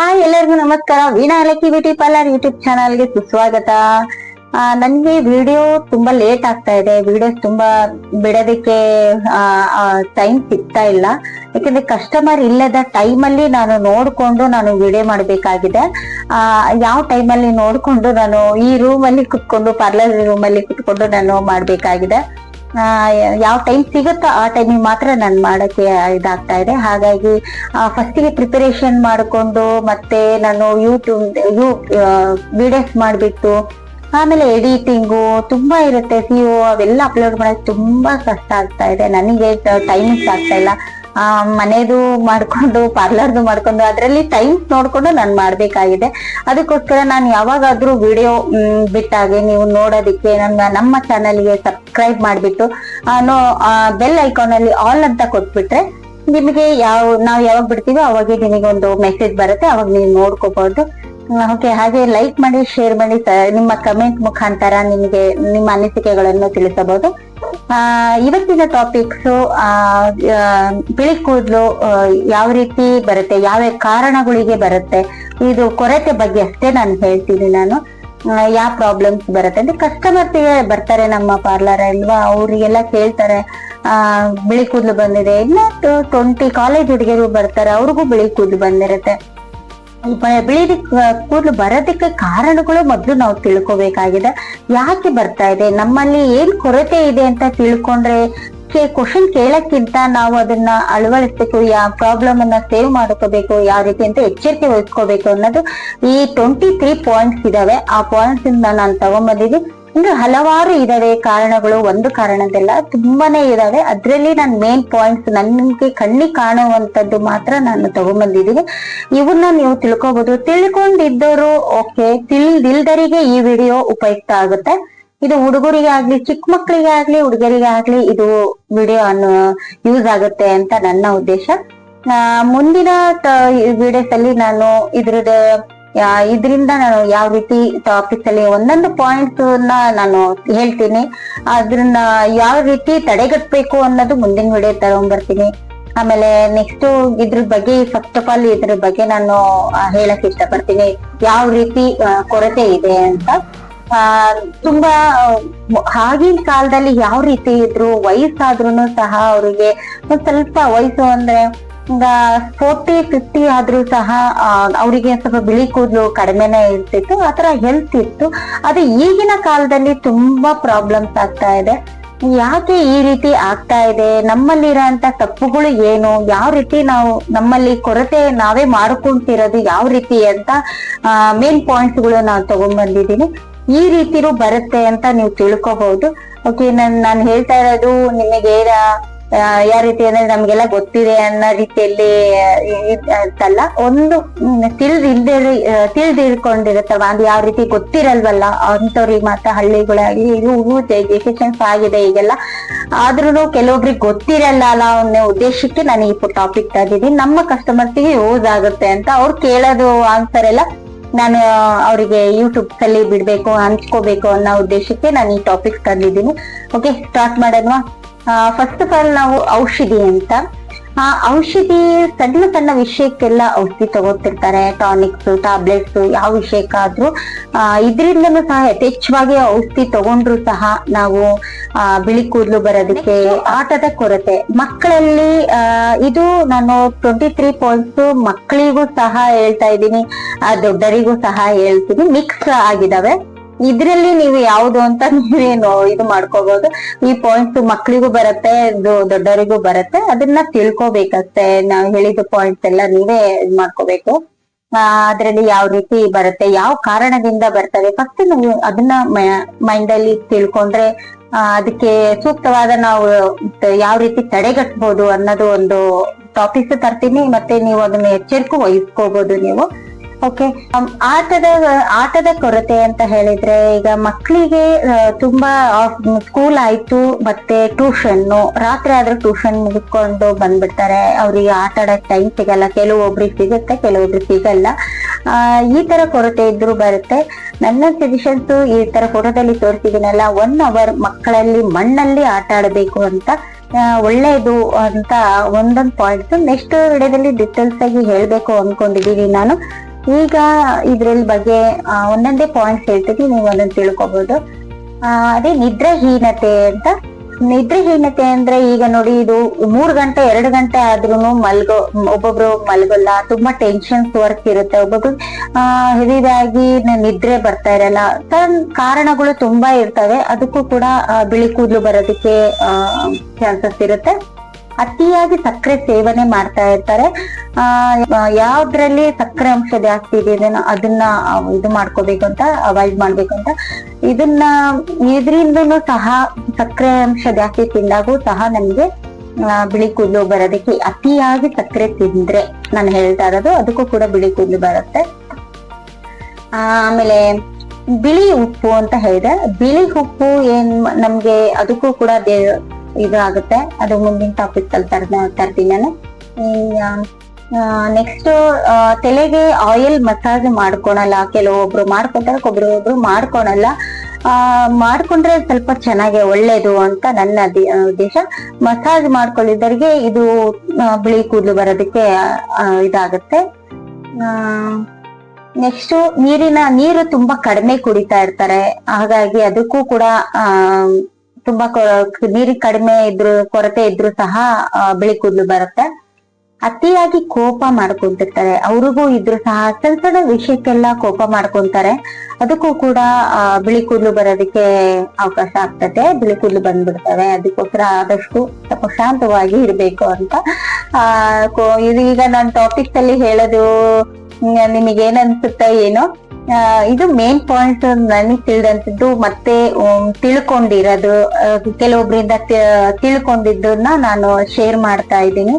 Hi ಎಲ್ಲರಿಗೂ ನಮಸ್ಕಾರ. Veena lucky beauty parlour YouTube ಚಾನಲ್ಗೆ ಸುಸ್ವಾಗತ. ನನ್ಗೆ ವಿಡಿಯೋ ತುಂಬಾ ಲೇಟ್ ಆಗ್ತಾ ಇದೆ. ವಿಡಿಯೋಸ್ ತುಂಬಾ ಬಿಡೋದಕ್ಕೆ ಟೈಮ್ ಸಿಗ್ತಾ ಇಲ್ಲ. ಯಾಕಂದ್ರೆ ಕಸ್ಟಮರ್ ಇಲ್ಲದ ಟೈಮಲ್ಲಿ ನಾನು ನೋಡ್ಕೊಂಡು ನಾನು ವಿಡಿಯೋ ಮಾಡಬೇಕಾಗಿದೆ. ಯಾವ ಟೈಮಲ್ಲಿ ನೋಡ್ಕೊಂಡು ನಾನು ಈ ರೂಮಲ್ಲಿ ಕುತ್ಕೊಂಡು ಪಾರ್ಲರ್ ರೂಮಲ್ಲಿ ಕುತ್ಕೊಂಡು ನಾನು ಮಾಡಬೇಕಾಗಿದೆ. ಯಾವ ಟೈಮ್ ಸಿಗುತ್ತೋ ಆ ಟೈಮಿಗೆ ಮಾತ್ರ ನಾನು ಮಾಡೋಕ್ಕೆ ಇದಾಗ್ತಾ ಇದೆ. ಹಾಗಾಗಿ ಫಸ್ಟಿಗೆ ಪ್ರಿಪರೇಷನ್ ಮಾಡಿಕೊಂಡು ಮತ್ತೆ ನಾನು ಯೂಟ್ಯೂಬ್ ಯೂ ವಿಡಿಯೋಸ್ ಮಾಡಿಬಿಟ್ಟು, ಆಮೇಲೆ ಎಡಿಟಿಂಗು ತುಂಬಾ ಇರುತ್ತೆ. ಸಿ ಅವೆಲ್ಲ ಅಪ್ಲೋಡ್ ಮಾಡೋಕ್ಕೆ ತುಂಬಾ ಕಷ್ಟ ಆಗ್ತಾ ಇದೆ. ನನಗೆ ಟೈಮಿಂಗ್ಸ್ ಆಗ್ತಾ ಇಲ್ಲ. ಆ, ಮನೆದು ಮಾಡ್ಕೊಂಡು ಪಾರ್ಲರ್ದು ಮಾಡ್ಕೊಂಡು, ಅದರಲ್ಲಿ ಟೈಮ್ ನೋಡ್ಕೊಂಡು ನಾನು ಮಾಡ್ಬೇಕಾಗಿದೆ. ಅದಕ್ಕೋಸ್ಕರ ನಾನು ಯಾವಾಗಾದ್ರೂ ವಿಡಿಯೋ ಬಿಟ್ಟಾಗೆ ನೀವು ನೋಡೋದಿಕ್ಕೆ ನನ್ನ, ನಮ್ಮ ಚಾನಲ್ಗೆ ಸಬ್ಸ್ಕ್ರೈಬ್ ಮಾಡಿಬಿಟ್ಟು ಬೆಲ್ ಐಕಾನ್ ಅಲ್ಲಿ ಆಲ್ ಅಂತ ಕೊಟ್ಬಿಟ್ರೆ ನಿಮಗೆ ಯಾವ, ನಾವು ಯಾವಾಗ ಬಿಡ್ತೀವೋ ಅವಾಗ ನಿಮಗೆ ಒಂದು ಮೆಸೇಜ್ ಬರುತ್ತೆ, ಅವಾಗ ನೀವು ನೋಡ್ಕೋಬಹುದು. ಓಕೆ ಹಾಗೆ ಲೈಕ್ ಮಾಡಿ ಶೇರ್ ಮಾಡಿ ನಿಮ್ಮ ಕಮೆಂಟ್ ಮುಖಾಂತರ ನಿಮಗೆ, ನಿಮ್ಮ ಅನಿಸಿಕೆಗಳನ್ನು ತಿಳಿಸಬಹುದು. ಇವತ್ತಿನ ಟಾಪಿಕ್ಸ್ ಬಿಳಿ ಕೂದಲು ಯಾವ ರೀತಿ ಬರುತ್ತೆ, ಯಾವ ಕಾರಣಗಳಿಗೆ ಬರುತ್ತೆ, ಇದು ಕೊರತೆ ಬಗ್ಗೆ ಅಷ್ಟೇ ನಾನು ಹೇಳ್ತೀನಿ ನಾನು. ಯಾವ ಪ್ರಾಬ್ಲಮ್ಸ್ ಬರುತ್ತೆ ಅಂದ್ರೆ ಕಸ್ಟಮರ್ಸ್ ಬರ್ತಾರೆ ನಮ್ಮ ಪಾರ್ಲರ್ ಅಲ್ವಾ, ಅವ್ರಿಗೆಲ್ಲ ಕೇಳ್ತಾರೆ, ಆ, ಬಿಳಿ ಕೂದಲು ಬಂದಿದೆ. ಇಲ್ಲ ಟ್ವೆಂಟಿ ಕಾಲೇಜ್ ಹುಡುಗಿಯರು ಬರ್ತಾರೆ, ಅವ್ರಿಗೂ ಬಿಳಿ ಕೂದಲು ಬಂದಿರುತ್ತೆ. ಬ- ಬಿಳಿ ಕೂದಲು ಬರೋದಕ್ಕೆ ಕಾರಣಗಳು ಮೊದಲು ನಾವು ತಿಳ್ಕೊಬೇಕಾಗಿದೆ. ಯಾಕೆ ಬರ್ತಾ ಇದೆ? ನಮ್ಮಲ್ಲಿ ಏನ್ ಕೊರತೆ ಇದೆ ಅಂತ ತಿಳ್ಕೊಂಡ್ರೆ ಕ್ವಶನ್ ಕೇಳಕ್ಕಿಂತ ನಾವು ಅದನ್ನ ಅಳವಡಿಸ್ಬೇಕು ಯಾವ ಪ್ರಾಬ್ಲಮ್ ಅನ್ನ ಸೇವ್ ಮಾಡ್ಕೋಬೇಕು, ಯಾವ ರೀತಿ ಅಂತ ಎಚ್ಚರಿಕೆ ವಹಿಸ್ಕೋಬೇಕು ಅನ್ನೋದು ಈ ಟ್ವೆಂಟಿ ತ್ರೀ ಪಾಯಿಂಟ್ಸ್ ಇದಾವೆ. ಆ ಪಾಯಿಂಟ್ಸ್ ಇಂದ ನಾನು ತಗೊಂಬಂದಿದ್ದೀನಿ ಅಂದ್ರೆ ಹಲವಾರು ಇದಾವೆ ಕಾರಣಗಳು. ಒಂದು ಕಾರಣದಲ್ಲ ತುಂಬಾನೇ ಇದಾವೆ. ಅದ್ರಲ್ಲಿ ನಾನು ಮೇನ್ ಪಾಯಿಂಟ್ಸ್ ನನ್ಗೆ ಕಣ್ಣಿಗೆ ಕಾಣುವಂತದ್ದು ಮಾತ್ರ ನಾನು ತಗೊಂಬಂದಿದ್ದೀನಿ. ಇವನ್ನ ನೀವು ತಿಳ್ಕೊಬಹುದು ತಿಳ್ಕೊಂಡಿದ್ದವರು ಓಕೆ ತಿಳಿದಿಲ್ದರಿಗೆ ಈ ವಿಡಿಯೋ ಉಪಯುಕ್ತ ಆಗುತ್ತೆ. ಇದು ಹುಡುಗರಿಗೆ ಆಗ್ಲಿ ಚಿಕ್ಕ ಮಕ್ಕಳಿಗೆ ಆಗ್ಲಿ ಹುಡುಗರಿಗೆ ಆಗ್ಲಿ ಇದು ವಿಡಿಯೋ ಅನ್ನು ಯೂಸ್ ಆಗುತ್ತೆ ಅಂತ ನನ್ನ ಉದ್ದೇಶ. ಮುಂದಿನ ವಿಡಿಯೋಸ್ ಅಲ್ಲಿ ನಾನು ಇದ್ರದ ಇದ್ರಿಂದ ನಾನು ಯಾವ ರೀತಿ ಟಾಪಿಕ್ ಅಲ್ಲಿ ಒಂದೊಂದು ಪಾಯಿಂಟ್ ನಾನು ಹೇಳ್ತೀನಿ. ಅದನ್ನ ಯಾವ ರೀತಿ ತಡೆಗಟ್ಟಬೇಕು ಅನ್ನೋದು ಮುಂದಿನ ವಿಡಿಯೋ ತಗೊಂಡ್ಬರ್ತೀನಿ ಆಮೇಲೆ ನೆಕ್ಸ್ಟ್ ಇದ್ರ ಬಗ್ಗೆ ಫಸ್ಟ್ ಆಫ್ ಆಲ್ ಇದ್ರ ಬಗ್ಗೆ ನಾನು ಹೇಳಕ್ ಇಷ್ಟಪಡ್ತೀನಿ. ಯಾವ ರೀತಿ ಕೊರತೆ ಇದೆ ಅಂತ. ತುಂಬಾ, ಆಗಿನ ಕಾಲದಲ್ಲಿ ಯಾವ ರೀತಿ ಇದ್ರು ವಯಸ್ಸಾದ್ರೂ ಸಹ ಅವರಿಗೆ ಸ್ವಲ್ಪ ವಯಸ್ಸು ಅಂದ್ರೆ ಫೋರ್ಟಿ ಫಿಫ್ಟಿ ಆದ್ರೂ ಸಹ ಅವರಿಗೆ ಸ್ವಲ್ಪ ಬಿಳಿ ಕೂದಲು ಕಡಿಮೆನೆ ಇರ್ತಿತ್ತು ಆತರ ಹೆಲ್ತ್ ಇತ್ತು. ಅದು ಈಗಿನ ಕಾಲದಲ್ಲಿ ತುಂಬಾ ಪ್ರಾಬ್ಲಮ್ಸ್ ಆಗ್ತಾ ಇದೆ. ಯಾಕೆ ಈ ರೀತಿ ಆಗ್ತಾ ಇದೆ? ನಮ್ಮಲ್ಲಿರೋಂತ ತಪ್ಪುಗಳು ಏನು? ಯಾವ ರೀತಿ ನಾವು ನಮ್ಮಲ್ಲಿ ಕೊರತೆ ನಾವೇ ಮಾಡ್ಕೊಂತಿರೋದು ಯಾವ ರೀತಿ ಅಂತ ಮೇನ್ ಪಾಯಿಂಟ್ಸ್ಗಳು ನಾವು ತಗೊಂಡ್ಬಂದಿದ್ದೀನಿ. ಈ ರೀತಿನೂ ಬರುತ್ತೆ ಅಂತ ನೀವು ತಿಳ್ಕೊಬಹುದು ಓಕೆ ನನ್, ನಾನು ಹೇಳ್ತಾ ಇರೋದು ನಿಮಗೆ ಯಾವ ರೀತಿ ಅಂದ್ರೆ ನಮ್ಗೆಲ್ಲ ಗೊತ್ತಿದೆ ಅನ್ನೋ ರೀತಿಯಲ್ಲಿ ಅಂತಲ್ಲ. ಒಂದು ತಿಳಿದಿಳ್ಕೊಂಡಿರುತ್ತವ ಅದು ಯಾವ ರೀತಿ ಗೊತ್ತಿರಲ್ವಲ್ಲ. ಅಂತವ್ರಿಗೆ ಮಾತ್ರ ಹಳ್ಳಿಗಳಾಗಿ ಇದು ಎಜುಕೇಶನ್ಸ್ ಆಗಿದೆ ಈಗೆಲ್ಲ. ಆದ್ರೂ ಕೆಲವೊಬ್ರಿಗೆ ಗೊತ್ತಿರಲ್ಲ ಅಲ್ಲ ಅನ್ನೋ ಉದ್ದೇಶಕ್ಕೆ ನಾನು ಈ ಟಾಪಿಕ್ ತಂದಿದ್ದೀನಿ. ನಮ್ಮ ಕಸ್ಟಮರ್ಸ್ಗೆ ಯೂಸ್ ಆಗುತ್ತೆ ಅಂತ ಅವ್ರು ಕೇಳೋದು ಆನ್ಸರ್ ಎಲ್ಲ ನಾನು ಅವರಿಗೆ ಯೂಟ್ಯೂಬ್ ಅಲ್ಲಿ ಬಿಡ್ಬೇಕು, ಹಂಚ್ಕೋಬೇಕು ಅನ್ನೋ ಉದ್ದೇಶಕ್ಕೆ ನಾನು ಈ ಟಾಪಿಕ್ ತಂದಿದ್ದೀನಿ. ಓಕೆ ಸ್ಟಾರ್ಟ್ ಮಾಡೋಣ ಫಸ್ಟ್ ಆಫ್ ಆಲ್ ನಾವು ಔಷಧಿ ಅಂತ. ಆ ಔಷಧಿ ಸಣ್ಣ ಸಣ್ಣ ವಿಷಯಕ್ಕೆಲ್ಲ ಔಷಧಿ ತಗೋತಿರ್ತಾರೆ. ಟಾನಿಕ್ಸ್ ಟ್ಯಾಬ್ಲೆಟ್ಸ್ ಯಾವ ವಿಷಯಕ್ಕಾದ್ರೂ. ಆ ಇದರಿಂದನೂ ಸಹ ಯಥೇಚ್ಛವಾಗಿ ಔಷಧಿ ತಗೊಂಡ್ರು ಸಹ ನಾವು ಆ ಬಿಳಿ ಕೂದಲು ಬರೋದಕ್ಕೆ ಆಟದ ಕೊರತೆ. ಮಕ್ಕಳಲ್ಲಿ ಇದು ನಾನು ಟ್ವೆಂಟಿ ತ್ರೀ ಪಾಯಿಂಟ್ಸ್ ಮಕ್ಕಳಿಗೂ ಸಹ ಹೇಳ್ತಾ ಇದ್ದೀನಿ. ಆ ದೊಡ್ಡರಿಗೂ ಸಹ ಹೇಳ್ತೀನಿ. ಮಿಕ್ಸ್ ಆಗಿದಾವೆ. ಇದ್ರಲ್ಲಿ ನೀವು ಯಾವ್ದು ಅಂತ ನೀವೇನು ಇದು ಮಾಡ್ಕೋಬಹುದು ಈ ಪಾಯಿಂಟ್ ಮಕ್ಳಿಗೂ ಬರುತ್ತೆ ದೊಡ್ಡವರಿಗೂ ಬರುತ್ತೆ. ಅದನ್ನ ತಿಳ್ಕೊಬೇಕಷ್ಟೇ ನಾವು ಹೇಳಿದ ಪಾಯಿಂಟ್ಸ್ ಎಲ್ಲ ನೀವೇ ಇದ್ ಮಾಡ್ಕೋಬೇಕು. ಅದ್ರಲ್ಲಿ ಯಾವ ರೀತಿ ಬರುತ್ತೆ, ಯಾವ ಕಾರಣದಿಂದ ಬರ್ತವೆ ಫಸ್ಟ್ ನೀವು ಅದನ್ನ ಮೈಂಡ್ ಅಲ್ಲಿ ತಿಳ್ಕೊಂಡ್ರೆ ಅದಕ್ಕೆ ಸೂಕ್ತವಾದ ನಾವು ಯಾವ ರೀತಿ ತಡೆಗಟ್ಬೋದು ಅನ್ನೋದು ಒಂದು ಟಾಪಿಕ್ ತರ್ತೀನಿ. ಮತ್ತೆ ನೀವು ಅದನ್ನ ಎಚ್ಚರಿಕೆ ವಹಿಸ್ಕೋಬಹುದು ನೀವು. ಓಕೆ ಆಟದ ಆಟದ ಕೊರತೆ ಅಂತ ಹೇಳಿದ್ರೆ ಈಗ ಮಕ್ಕಳಿಗೆ ತುಂಬಾ ಸ್ಕೂಲ್ ಆಯ್ತು, ಮತ್ತೆ ಟ್ಯೂಷನ್ ರಾತ್ರಿ ಆದ್ರೆ ಟ್ಯೂಷನ್ ಮುಗಿಸ್ಕೊಂಡು ಬಂದ್ಬಿಡ್ತಾರೆ. ಅವ್ರಿಗೆ ಆಟ ಆಡಕ್ ಟೈಮ್ ಸಿಗಲ್ಲ. ಕೆಲವೊಬ್ರಿಗೆ ಸಿಗುತ್ತೆ, ಕೆಲವೊಬ್ರಿಗೆ ಸಿಗಲ್ಲ. ಈ ತರ ಕೊರತೆ ಇದ್ರೂ ಬರುತ್ತೆ. ನನ್ನ ಸಜೆಷನ್ಸ್ ಈ ತರ ಫೋಟೋದಲ್ಲಿ ತೋರಿಸಿದೀನಲ್ಲ ಒನ್ ಅವರ್ ಮಕ್ಕಳಲ್ಲಿ ಮಣ್ಣಲ್ಲಿ ಆಟ ಆಡಬೇಕು ಅಂತ ಒಳ್ಳೆಯದು ಅಂತ ಒಂದೊಂದು ಪಾಯಿಂಟ್ಸ್ ನೆಕ್ಸ್ಟ್ ವಿಡಿಯೋದಲ್ಲಿ ಡೀಟೇಲ್ಸ್ ಆಗಿ ಹೇಳ್ಬೇಕು ಅನ್ಕೊಂಡಿದೀನಿ ನಾನು. ಈಗ ಇದ್ರಲ್ಲಿ ಬಗ್ಗೆ ಒಂದೊಂದೇ ಪಾಯಿಂಟ್ಸ್ ಹೇಳ್ತೀನಿ ನೀವು ಅದನ್ನ ತಿಳ್ಕೊಬಹುದು ಅದೇ ನಿದ್ರಾಹೀನತೆ ಅಂತ. ನಿದ್ರಾಹೀನತೆ ಅಂದ್ರೆ ಈಗ ನೋಡಿ, ಇದು ಮೂರ್ ಗಂಟೆ, ಎರಡು ಗಂಟೆ ಆದ್ರೂನು ಮಲ್ಗೋ, ಒಬ್ಬೊಬ್ರು ಮಲ್ಗೋಲ್ಲ, ತುಂಬಾ ಟೆನ್ಷನ್ಸ್ ವರ್ಕ್ ಇರುತ್ತೆ. ಒಬ್ಬೊಬ್ರು, ಆ ಹೆವಿದಾಗಿ ನಿದ್ರೆ ಬರ್ತಾ ಇರಲ್ಲ. ಕಾರಣಗಳು ತುಂಬಾ ಇರ್ತವೆ. ಅದಕ್ಕೂ ಕೂಡ ಬಿಳಿ ಕೂದಲು ಬರೋದಕ್ಕೆ ಚಾನ್ಸಸ್ ಇರುತ್ತೆ. ಅತಿಯಾಗಿ ಸಕ್ಕರೆ ಸೇವನೆ ಮಾಡ್ತಾ ಇರ್ತಾರೆ. ಆ ಯಾವ್ದ್ರಲ್ಲಿ ಸಕ್ಕರೆ ಅಂಶ ಜಾಸ್ತಿ ಇದೆ ಅದನ್ನ ಇದು ಮಾಡ್ಕೋಬೇಕು ಅಂತ ಅವಾಯ್ಡ್ ಮಾಡ್ಬೇಕು ಅಂತ. ಇದನ್ನ ಇದರಿಂದನೂ ಸಹ ಸಕ್ಕರೆ ಅಂಶ ಜಾಸ್ತಿ ತಿಂದಾಗೂ ಸಹ ನಮ್ಗೆ ಬಿಳಿ ಕೂದಲು ಬರೋದಕ್ಕೆ ಅತಿಯಾಗಿ ಸಕ್ಕರೆ ತಿಂದ್ರೆ ನಾನು ಹೇಳ್ತಾ ಇರೋದು, ಅದಕ್ಕೂ ಕೂಡ ಬಿಳಿ ಕೂದಲು ಬರುತ್ತೆ. ಆಮೇಲೆ ಬಿಳಿ ಉಪ್ಪು ಅಂತ ಹೇಳಿದೆ. ಬಿಳಿ ಉಪ್ಪು ಏನ್ ನಮ್ಗೆ ಅದಕ್ಕೂ ಕೂಡ ಇದು ಆಗುತ್ತೆ ಅದು ಮುಂದಿನ ಟಾಪಿಕ್ ತರ್ತೀನಿ ನಾನು. ನೆಕ್ಸ್ಟ್ ತಲೆಗೆ ಆಯಿಲ್ ಮಸಾಜ್ ಮಾಡ್ಕೊಳಲ್ಲ. ಕೆಲವೊಬ್ರು ಮಾಡ್ಕೊಂತಾರೆ ಒಬ್ರು ಮಾಡ್ಕೊಳಲ್ಲ. ಮಾಡ್ಕೊಂಡ್ರೆ ಸ್ವಲ್ಪ ಚೆನ್ನಾಗಿ ಒಳ್ಳೇದು ಅಂತ ನನ್ನ ಉದ್ದೇಶ. ಮಸಾಜ್ ಮಾಡ್ಕೊಳ್ಳಿದ್ದರಿಗೆ ಇದು ಬಿಳಿ ಕೂದಲು ಬರೋದಕ್ಕೆ ಇದಾಗುತ್ತೆ. ನೆಕ್ಸ್ಟ್ ನೀರಿನ, ನೀರು ತುಂಬಾ ಕಡಿಮೆ ಕುಡಿತಾ ಇರ್ತಾರೆ. ಹಾಗಾಗಿ ಅದಕ್ಕೂ ಕೂಡ, ಆ ತುಂಬಾ ನೀರು ಕಡಿಮೆ ಇದ್ರು, ಕೊರತೆ ಇದ್ರು ಸಹ ಬಿಳಿ ಕೂದಲು ಬರುತ್ತೆ. ಅತಿಯಾಗಿ ಕೋಪ ಮಾಡ್ಕೊಂತಿರ್ತಾರೆ. ಅವ್ರಿಗೂ ಇದ್ರು ಸಹ ಸಣ್ಣ ಸಣ್ಣ ವಿಷಯಕ್ಕೆಲ್ಲ ಕೋಪ ಮಾಡ್ಕೊಂತಾರೆ. ಅದಕ್ಕೂ ಕೂಡ ಬಿಳಿ ಕೂದಲು ಬರೋದಕ್ಕೆ ಅವಕಾಶ ಆಗ್ತದೆ. ಬಿಳಿ ಕೂದಲು ಬಂದ್ಬಿಡ್ತವೆ. ಅದಕ್ಕೋಸ್ಕರ ಆದಷ್ಟು ಸ್ವಲ್ಪ ಶಾಂತವಾಗಿ ಇರ್ಬೇಕು ಅಂತ. ಆ ಈಗ ನಾನು ಟಾಪಿಕ್ಸ್ ಅಲ್ಲಿ ಹೇಳೋದು, ನಿಮಗೆ ಅನ್ಸುತ್ತ ಏನೋ. ಇದು ಮೇನ್ ಪಾಯಿಂಟ್ ನನಗೆ ತಿಳಿದಂತದ್ದು ಮತ್ತೆ ತಿಳ್ಕೊಂಡಿರೋದು ಕೆಲವೊಬ್ಬರಿಂದ ತಿಳ್ಕೊಂಡಿದ್ದನ್ನ ನಾನು ಶೇರ್ ಮಾಡ್ತಾ ಇದ್ದೀನಿ.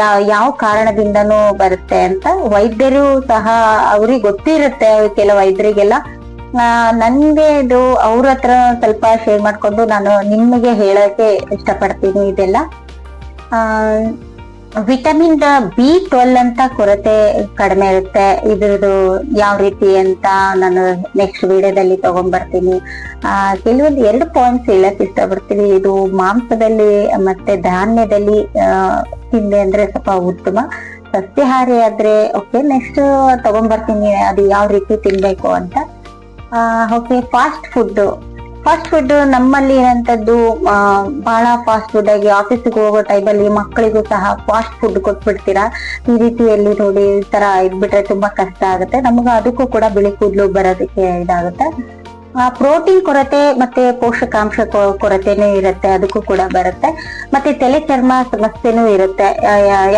ಯಾವ ಯಾವ ಕಾರಣದಿಂದನೂ ಬರುತ್ತೆ ಅಂತ. ವೈದ್ಯರು ಸಹ ಅವ್ರಿಗೆ ಗೊತ್ತಿರುತ್ತೆ ಕೆಲ ವೈದ್ಯರಿಗೆಲ್ಲ. ನನ್ಗೆ ಇದು ಅವ್ರ ಹತ್ರ ಸ್ವಲ್ಪ ಶೇರ್ ಮಾಡ್ಕೊಂಡು ನಾನು ನಿಮಗೆ ಹೇಳಕ್ಕೆ ಇಷ್ಟಪಡ್ತೀನಿ ಇದೆಲ್ಲ. ಆ ವಿಟಮಿನ್ ಬಿ ಟ್ವೆಲ್ ಅಂತ ಕೊರತೆ ಕಡಿಮೆ ಇರುತ್ತೆ. ಇದ್ರದ್ದು ಯಾವ ರೀತಿ ಅಂತ ನಾನು ನೆಕ್ಸ್ಟ್ ವಿಡಿಯೋದಲ್ಲಿ ತಗೊಂಡ್ಬರ್ತೀನಿ ಕೆಲವೊಂದು ಎರಡು ಪಾಯಿಂಟ್ಸ್ ಹೇಳಕ್ ಇಷ್ಟಪಡ್ತೀನಿ. ಇದು ಮಾಂಸದಲ್ಲಿ ಮತ್ತೆ ಧಾನ್ಯದಲ್ಲಿ ತಿಂದೆ ಅಂದ್ರೆ ಸ್ವಲ್ಪ ಉತ್ತಮ. ಸಸ್ಯಾಹಾರಿ ಆದ್ರೆ ಓಕೆ ನೆಕ್ಸ್ಟ್ ತಗೊಂಡ್ಬರ್ತೀನಿ ಅದು ಯಾವ ರೀತಿ ತಿನ್ಬೇಕು ಅಂತ. Okay fast food fast food ನಮ್ಮಲ್ಲಿ ಏನಂತದ್ದು ಬಹಳ ಫಾಸ್ಟ್ ಫುಡ್ ಆಗಿ ಆಫೀಸಿಗೆ ಹೋಗೋ ಟೈಮಲ್ಲಿ ಮಕ್ಕಳಿಗೂ ಸಹ ಫಾಸ್ಟ್ ಫುಡ್ ಕೊಟ್ಬಿಡ್ತೀರಾ? ಈ ರೀತಿಯಲ್ಲಿ ನೋಡಿ ಈ ತರ ಇದ್ಬಿಟ್ರೆ ತುಂಬಾ ಕಷ್ಟ ಆಗುತ್ತೆ. ನಮ್ಗೆ ಅದಕ್ಕೂ ಕೂಡ ಬಿಳಿ ಕೂದಲು ಬರೋದಕ್ಕೆ ಇದಾಗುತ್ತೆ. ಪ್ರೋಟೀನ್ ಕೊರತೆ ಮತ್ತೆ ಪೋಷಕಾಂಶ ಕೊರತೆನೂ ಇರುತ್ತೆ, ಅದಕ್ಕೂ ಕೂಡ ಬರುತ್ತೆ. ಮತ್ತೆ ತಲೆ ಚರ್ಮ ಸಮಸ್ಯೆನೂ ಇರುತ್ತೆ.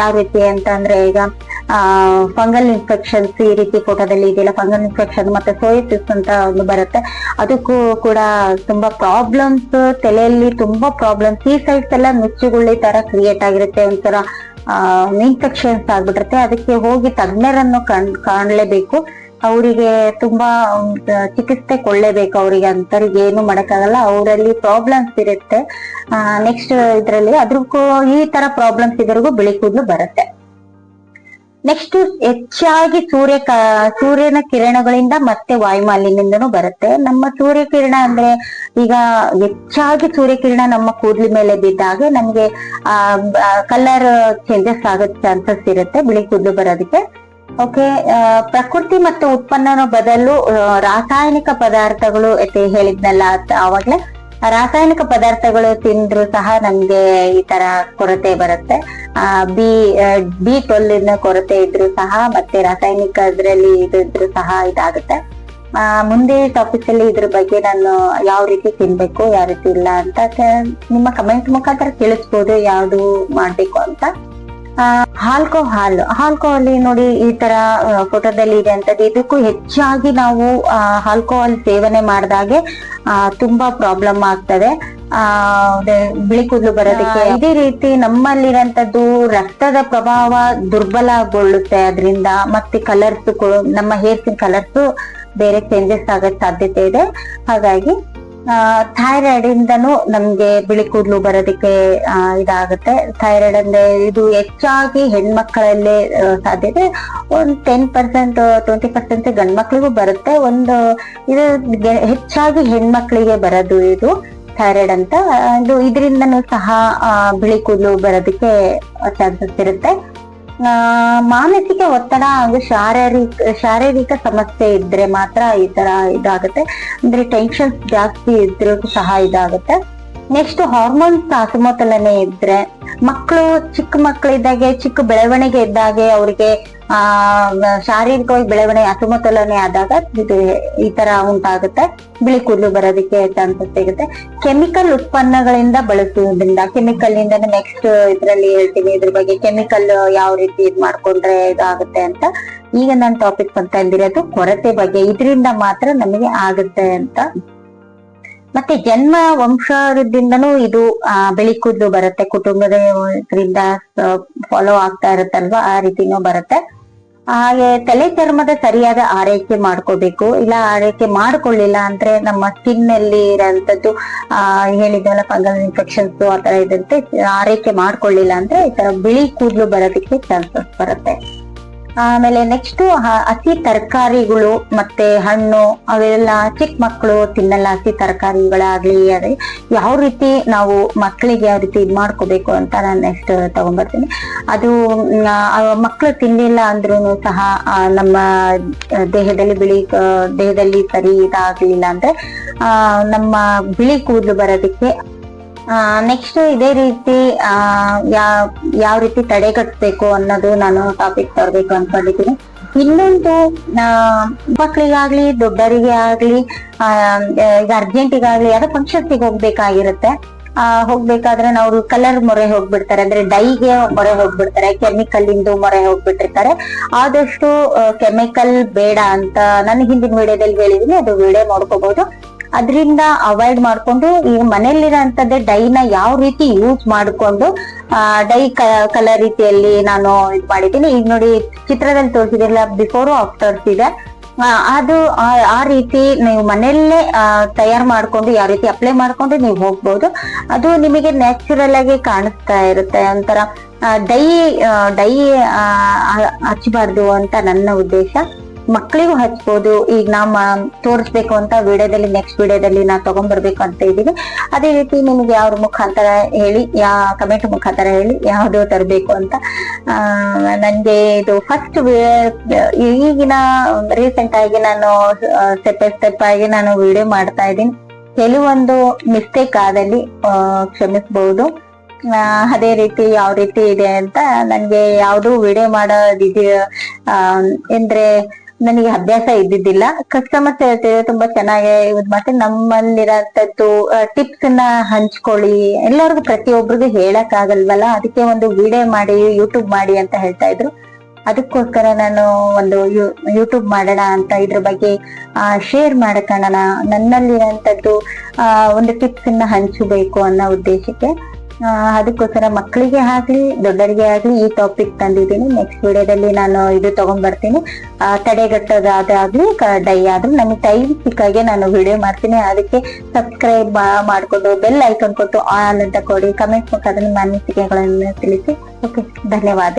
ಯಾವ ರೀತಿ ಅಂತ ಅಂದ್ರೆ ಈಗ ಫಂಗಲ್ ಇನ್ಫೆಕ್ಷನ್ಸ್ ಈ ರೀತಿ ಫೋಟೋದಲ್ಲಿ ಇದೆಯಲ್ಲ ಫಂಗಲ್ ಇನ್ಫೆಕ್ಷನ್ ಮತ್ತೆ ಸೋಯಿಸಿಸ್ ಅಂತ ಒಂದು ಬರುತ್ತೆ. ಅದಕ್ಕೂ ಕೂಡ ತುಂಬಾ ಪ್ರಾಬ್ಲಮ್ಸ್ ತಲೆಯಲ್ಲಿ ತುಂಬಾ ಪ್ರಾಬ್ಲಮ್ಸ್ ಈ ಸೈಡ್ಸ್ ಎಲ್ಲ ನುಚ್ಚುಗುಳ್ಳಿ ತರ ಕ್ರಿಯೇಟ್ ಆಗಿರುತ್ತೆ, ಒಂಥರ ಇನ್ಫೆಕ್ಷನ್ಸ್ ಆಗ್ಬಿಟ್ಟಿರುತ್ತೆ. ಅದಕ್ಕೆ ಹೋಗಿ ತಜ್ಞರನ್ನು ಕಣ್, ಕಾಣಲೇಬೇಕು. ಅವರಿಗೆ ತುಂಬಾ ಚಿಕಿತ್ಸೆ ಕೊಳ್ಳೇಬೇಕು ಅವರಿಗೆ ಅಂತವ್ರಿಗೆ ಏನು ಮಾಡಕ್ಕಾಗಲ್ಲ. ಅವರಲ್ಲಿ ಪ್ರಾಬ್ಲಮ್ಸ್ ಇರುತ್ತೆ. ನೆಕ್ಸ್ಟ್ ಇದ್ರಲ್ಲಿ ಅದ್ರಕ್ಕೂ ಈ ತರ ಪ್ರಾಬ್ಲಮ್ಸ್ ಇದ್ರಿಗೂ ಬಿಳಿ ಕೂದಲು ಬರುತ್ತೆ. ನೆಕ್ಸ್ಟ್ ಹೆಚ್ಚಾಗಿ ಸೂರ್ಯ ಸೂರ್ಯನ ಕಿರಣಗಳಿಂದ ಮತ್ತೆ ವಾಯುಮಾಲಿನ್ಯದಿಂದನೂ ಬರುತ್ತೆ. ನಮ್ಮ ಸೂರ್ಯ ಕಿರಣ ಅಂದ್ರೆ ಈಗ ಹೆಚ್ಚಾಗಿ ಸೂರ್ಯಕಿರಣ ನಮ್ಮ ಕೂದಲ ಮೇಲೆ ಬಿದ್ದಾಗ ನಮ್ಗೆ, ಆ ಕಲರ್ ಚೇಂಜಸ್ ಆಗೋ ಚಾನ್ಸಸ್ ಇರುತ್ತೆ, ಬಿಳಿ ಕೂದಲು ಬರೋದಕ್ಕೆ. ಓಕೆ ಪ್ರಕೃತಿ ಮತ್ತು ಉತ್ಪನ್ನನ ಬದಲು ರಾಸಾಯನಿಕ ಪದಾರ್ಥಗಳು ಹೇಳಿದ್ನಲ್ಲ ಆವಾಗ್ಲೇ. ರಾಸಾಯನಿಕ ಪದಾರ್ಥಗಳು ತಿಂದ್ರು ಸಹ ನಮ್ಗೆ ಈ ತರ ಕೊರತೆ ಬರುತ್ತೆ. ಆ ಬಿ ಬಿ ಟೊಲ್ಲಿನ ಕೊರತೆ ಇದ್ರು ಸಹ ಮತ್ತೆ ರಾಸಾಯನಿಕ ಇದ್ರಲ್ಲಿ ಇದು ಇದ್ರು ಸಹ ಇದಾಗುತ್ತೆ. ಆ, ಮುಂದೆ ಟಾಪಿಕ್ ಅಲ್ಲಿ ಇದ್ರ ಬಗ್ಗೆ ನಾನು ಯಾವ ರೀತಿ ತಿನ್ಬೇಕು, ಯಾವ ರೀತಿ ಇಲ್ಲ ಅಂತ ನಿಮ್ಮ ಕಮೆಂಟ್ ಮುಖಾಂತರ ತಿಳಿಸ್ಬೋದು, ಯಾವ್ದು ಮಾಡ್ಬೇಕು ಅಂತ. ಹಾಲ್ಕೋ ಆಲ್ಕೋಹಾಲ್ ನೋಡಿ ಈ ತರ ಫೋಟೋದಲ್ಲಿ ಇದೆ ಅಂತದ್ದು ಇದಕ್ಕೂ ಹೆಚ್ಚಾಗಿ ನಾವು ಆಲ್ಕೋಹಾಲ್ ಸೇವನೆ ಮಾಡಿದಾಗೆ ಆ, ತುಂಬಾ ಪ್ರಾಬ್ಲಮ್ ಆಗ್ತದೆ. ಆ ಬಿಳಿ ಕೂದಲು ಬರೋದಕ್ಕೆ. ಇದೇ ರೀತಿ ನಮ್ಮಲ್ಲಿರಂತದ್ದು ರಕ್ತದ ಪ್ರಭಾವ ದುರ್ಬಲಗೊಳ್ಳುತ್ತೆ ಅದರಿಂದ. ಮತ್ತೆ ಕಲರ್ಸ್ ನಮ್ಮ ಹೇರ್ಸಿನ ಕಲರ್ಸ್ ಬೇರೆ ಚೇಂಜಸ್ ಆಗೋ ಸಾಧ್ಯತೆ ಇದೆ. ಹಾಗಾಗಿ ಥೈರಾಯ್ಡ್ ಇಂದನೂ ನಮ್ಗೆ ಬಿಳಿ ಕೂದಲು ಬರೋದಕ್ಕೆ ಇದಾಗುತ್ತೆ. ಥೈರಾಯ್ಡ್ ಅಂದ್ರೆ ಇದು ಹೆಚ್ಚಾಗಿ ಹೆಣ್ಮಕ್ಕಳಲ್ಲೇ ಸಾಧ್ಯತೆ ಒಂದ್ ಟೆನ್ ಪರ್ಸೆಂಟ್ ಟ್ವೆಂಟಿ ಪರ್ಸೆಂಟ್ ಗಂಡ್ ಮಕ್ಳಿಗೂ ಬರುತ್ತೆ. ಒಂದು ಇದು ಹೆಚ್ಚಾಗಿ ಹೆಣ್ಮಕ್ಳಿಗೆ ಬರೋದು ಇದು ಥೈರಾಯ್ಡ್ ಅಂತ. ಇದು ಇದರಿಂದನೂ ಸಹ ಬಿಳಿ ಕೂದಲು ಬರೋದಕ್ಕೆ ಚಾನ್ಸಸ್ ಇರುತ್ತೆ. ಮಾನಸಿಕ ಒತ್ತಡ ಹಾಗೂ ಶಾರೀರಿಕ ಶಾರೀರಿಕ ಸಮಸ್ಯೆ ಇದ್ರೆ ಮಾತ್ರ ಈ ತರ ಇದಾಗುತ್ತೆ. ಅಂದ್ರೆ ಟೆನ್ಷನ್ ಜಾಸ್ತಿ ಇದ್ರೂ ಸಹ ಇದಾಗುತ್ತೆ. ನೆಕ್ಸ್ಟ್ ಹಾರ್ಮೋನ್ಸ್ ಅಸಮತೋಲನೆ ಇದ್ರೆ ಮಕ್ಕಳು ಚಿಕ್ಕ ಮಕ್ಕಳಿದ್ದಾಗೆ ಚಿಕ್ಕ ಬೆಳವಣಿಗೆ ಇದ್ದಾಗೆ ಅವ್ರಿಗೆ ಆ ಶಾರೀರಿಕವಾಗಿ ಬೆಳವಣಿಗೆ ಅಸಮತೋಲನೆ ಆದಾಗ ಇದು ಈ ತರ ಉಂಟಾಗುತ್ತೆ. ಬಿಳಿ ಕೂದಲು ಬರೋದಕ್ಕೆ ಚಾನ್ಸಸ್ ಸಿಗುತ್ತೆ. ಕೆಮಿಕಲ್ ಉತ್ಪನ್ನಗಳಿಂದ ಬಳಸುವುದರಿಂದ ಕೆಮಿಕಲ್ ಇಂದ ನೆಕ್ಸ್ಟ್ ಇದ್ರಲ್ಲಿ ಹೇಳ್ತೀನಿ ಇದ್ರ ಬಗ್ಗೆ ಕೆಮಿಕಲ್ ಯಾವ ರೀತಿ ಇದ್ ಮಾಡ್ಕೊಂಡ್ರೆ ಇದಾಗುತ್ತೆ ಅಂತ. ಈಗ ನಾನು ಟಾಪಿಕ್ ಅಂತ ಅಂದಿರೋದು ಕೊರತೆ ಬಗ್ಗೆ. ಇದರಿಂದ ಮಾತ್ರ ನಮಗೆ ಆಗುತ್ತೆ ಅಂತ. ಮತ್ತೆ ಜನ್ಮ ವಂಶದಿಂದನೂ ಇದು ಆ, ಬಿಳಿ ಕೂದಲು ಬರುತ್ತೆ. ಕುಟುಂಬದ ಫಾಲೋ ಆಗ್ತಾ ಇರುತ್ತಲ್ವಾ? ಆ ರೀತಿನೂ ಬರುತ್ತೆ. ಹಾಗೆ ತಲೆ ಚರ್ಮದ ಸರಿಯಾದ ಆರೈಕೆ ಮಾಡ್ಕೋಬೇಕು, ಇಲ್ಲ ಆರೈಕೆ ಮಾಡ್ಕೊಳ್ಳಿಲ್ಲ ಅಂದ್ರೆ ನಮ್ಮ ಸ್ಕಿನ್ ಅಲ್ಲಿ ಇರೋಂಥದ್ದು ಆ ಹೇಳಿದಲ್ಲ ಫಂಗಲ್ ಇನ್ಫೆಕ್ಷನ್ಸ್ ಆ ತರ ಇದಂತೆ ಆರೈಕೆ ಮಾಡ್ಕೊಳ್ಳಿಲ್ಲ ಅಂದ್ರೆ ಈ ತರ ಬಿಳಿ ಕೂದಲು ಬರೋದಕ್ಕೆ ಚಾನ್ಸಸ್ ಬರುತ್ತೆ. ಆಮೇಲೆ ನೆಕ್ಸ್ಟ್ ಹಸಿ ತರಕಾರಿಗಳು ಮತ್ತೆ ಹಣ್ಣು ಅವೆಲ್ಲ ಚಿಕ್ಕ ಮಕ್ಕಳು ತಿನ್ನಲ್ಲ ಹಸಿ ತರಕಾರಿಗಳಾಗ್ಲಿ ಅದೇ ಯಾವ ರೀತಿ ನಾವು ಮಕ್ಕಳಿಗೆ ಯಾವ ರೀತಿ ಇದು ಮಾಡ್ಕೋಬೇಕು ಅಂತ ನಾನು ನೆಕ್ಸ್ಟ್ ತಗೊಂಡ್ಬರ್ತೀನಿ ಅದು ಮಕ್ಕಳು ತಿನ್ನಿಲ್ಲ ಅಂದ್ರೂ ಸಹ ನಮ್ಮ ದೇಹದಲ್ಲಿ ಬಿಳಿ ದೇಹದಲ್ಲಿ ಸರಿ ಇದಾಗ್ಲಿಲ್ಲ ಅಂದ್ರೆ ನಮ್ಮ ಬಿಳಿ ಕೂದಲು ಬರೋದಕ್ಕೆ ನೆಕ್ಸ್ಟ್ ಇದೇ ರೀತಿ ಯಾವ ರೀತಿ ತಡೆಗಟ್ಟಬೇಕು ಅನ್ನೋದು ನಾನು ಟಾಪಿಕ್ ತರಬೇಕು ಅನ್ಕೊಂಡಿದ್ದೀನಿ. ಇನ್ನೊಂದು ಮಕ್ಕಳಿಗಾಗ್ಲಿ ದೊಡ್ಡರಿಗೆ ಆಗ್ಲಿ ಈಗ ಅರ್ಜೆಂಟಿಗಾಗ್ಲಿ ಯಾವ್ದೋ ಫಂಕ್ಷನ್ಸಿಗೆ ಹೋಗ್ಬೇಕಾಗಿರುತ್ತೆ. ಆ, ಹೋಗ್ಬೇಕಾದ್ರೆ ನಾವು ಕಲರ್ ಮೊರೆ ಹೋಗ್ಬಿಡ್ತಾರೆ, ಅಂದ್ರೆ ಡೈಗೆ ಮೊರೆ ಹೋಗ್ಬಿಡ್ತಾರೆ ಕೆಮಿಕಲ್ ಇಂದು ಮೊರೆ ಹೋಗ್ಬಿಟ್ಟಿರ್ತಾರೆ. ಆದಷ್ಟು ಕೆಮಿಕಲ್ ಬೇಡ ಅಂತ ನಾನು ಹಿಂದಿನ ವಿಡಿಯೋದಲ್ಲಿ ಹೇಳಿದೀನಿ, ಅದು ವಿಡಿಯೋ ನೋಡ್ಕೋಬಹುದು. ಅದರಿಂದ ಅವಾಯ್ಡ್ ಮಾಡ್ಕೊಂಡು ಈಗ ಮನೆಯಲ್ಲಿರೋಂಥದ್ದೇ ಡೈನ ಯಾವ ರೀತಿ ಯೂಸ್ ಮಾಡ್ಕೊಂಡು ಡೈ ಕಲರ್ ರೀತಿಯಲ್ಲಿ ನಾನು ಇದು ಮಾಡಿದ್ದೀನಿ. ಈಗ ನೋಡಿ, ಚಿತ್ರದಲ್ಲಿ ತೋರಿಸಿದಿಲ್ಲ ಬಿಫೋರ್ ಆಫ್ಟರ್ಸ್ ಇದೆ. ಅದು ಆ ರೀತಿ ನೀವು ಮನೆಯಲ್ಲೇ ತಯಾರು ಮಾಡ್ಕೊಂಡು ಯಾವ ರೀತಿ ಅಪ್ಲೈ ಮಾಡ್ಕೊಂಡು ನೀವು ಹೋಗ್ಬೋದು. ಅದು ನಿಮಗೆ ನ್ಯಾಚುರಲ್ ಆಗಿ ಕಾಣಿಸ್ತಾ ಇರುತ್ತೆ. ಒಂಥರ ಡೈ ಡೈ ಹಚ್ಚಬಾರ್ದು ಅಂತ ನನ್ನ ಉದ್ದೇಶ. ಮಕ್ಕಳಿಗೂ ಹಚ್ಬೋದು. ಈಗ ನಾವು ತೋರಿಸ್ಬೇಕು ಅಂತ ವಿಡಿಯೋದಲ್ಲಿ ನೆಕ್ಸ್ಟ್ ವಿಡಿಯೋದಲ್ಲಿ ನಾ ತಗೊಂಡ್ಬರ್ಬೇಕು ಅಂತ ಇದ್ದೀವಿ ಅದೇ ರೀತಿ ನಿಮ್ಗೆ ಯಾವ್ರ ಮುಖಾಂತರ ಹೇಳಿ ಯಾ ಕಮೆಂಟ್ ಮುಖಾಂತರ ಹೇಳಿ ಯಾವ್ದು ತರಬೇಕು ಅಂತ. ನನ್ಗೆ ಇದು ಫಸ್ಟ್ ಈಗಿನ ರೀಸೆಂಟ್ ಆಗಿ ನಾನು ಸ್ಟೆಪ್ ಸ್ಟೆಪ್ ಆಗಿ ನಾನು ವಿಡಿಯೋ ಮಾಡ್ತಾ ಇದ್ದೀನಿ. ಕೆಲವೊಂದು ಮಿಸ್ಟೇಕ್ ಆದಲ್ಲಿ ಕ್ಷಮಿಸಬಹುದು ಅದೇ ರೀತಿ ಯಾವ ರೀತಿ ಇದೆ ಅಂತ ನನ್ಗೆ ಯಾವ್ದು ವಿಡಿಯೋ ಮಾಡೋದಿದೆ ಆ, ಅಂದ್ರೆ ನನಗೆ ಅಭ್ಯಾಸ ಇದ್ದಿದ್ದಿಲ್ಲ. ಕಸ್ಟಮರ್ ಹೇಳ್ತಿದ್ರೆ ತುಂಬಾ ಚೆನ್ನಾಗಿ ಇದ್ ಮತ್ತೆ ನಮ್ಮಲ್ಲಿರತದ್ದು ಟಿಪ್ಸ್ನ ಹಂಚ್ಕೊಳ್ಳಿ. ಎಲ್ಲರಿಗೂ ಪ್ರತಿಯೊಬ್ಬರಿಗೂ ಹೇಳಕ್ ಆಗಲ್ವಲ್ಲ ಅದಕ್ಕೆ ಒಂದು ವಿಡಿಯೋ ಮಾಡಿ ಯೂಟ್ಯೂಬ್ ಮಾಡಿ ಅಂತ ಹೇಳ್ತಾ ಇದ್ರು. ಅದಕ್ಕೋಸ್ಕರ ನಾನು ಒಂದು ಯೂಟ್ಯೂಬ್ ಮಾಡೋಣ ಅಂತ ಇದ್ರ ಬಗ್ಗೆ ಶೇರ್ ಮಾಡಕಣ ನನ್ನಲ್ಲಿರೋಂಥದ್ದು ಒಂದು ಟಿಪ್ಸ್ ಅನ್ನ ಹಂಚಬೇಕು ಅನ್ನೋ ಉದ್ದೇಶಕ್ಕೆ. ಅದಕ್ಕೋಸ್ಕರ ಮಕ್ಕಳಿಗೆ ಆಗ್ಲಿ ದೊಡ್ಡರಿಗೆ ಆಗ್ಲಿ ಈ ಟಾಪಿಕ್ ತಂದಿದ್ದೀನಿ. ನೆಕ್ಸ್ಟ್ ವಿಡಿಯೋದಲ್ಲಿ ನಾನು ಇದು ತಗೊಂಡ್ಬರ್ತೀನಿ. ತಡೆಗಟ್ಟೋದಾದಾಗ್ಲಿ ಡೈ ಆದ್ರೂ ನನಗೆ ಟೈಮ್ ಸಿಕ್ಕಾಗೆ ನಾನು ವಿಡಿಯೋ ಮಾಡ್ತೀನಿ. ಅದಕ್ಕೆ ಸಬ್ಸ್ಕ್ರೈಬ್ ಮಾಡ್ಕೊಂಡು ಬೆಲ್ ಐಕನ್ ಕೊಟ್ಟು ಆನ್ ಅಂತ ಕೊಡಿ. ಕಮೆಂಟ್ ಮುಖಾಂತರ ನಿಮ್ಮ ಅನಿಸಿಕೆಗಳನ್ನು ತಿಳಿಸಿ. ಓಕೆ ಧನ್ಯವಾದ.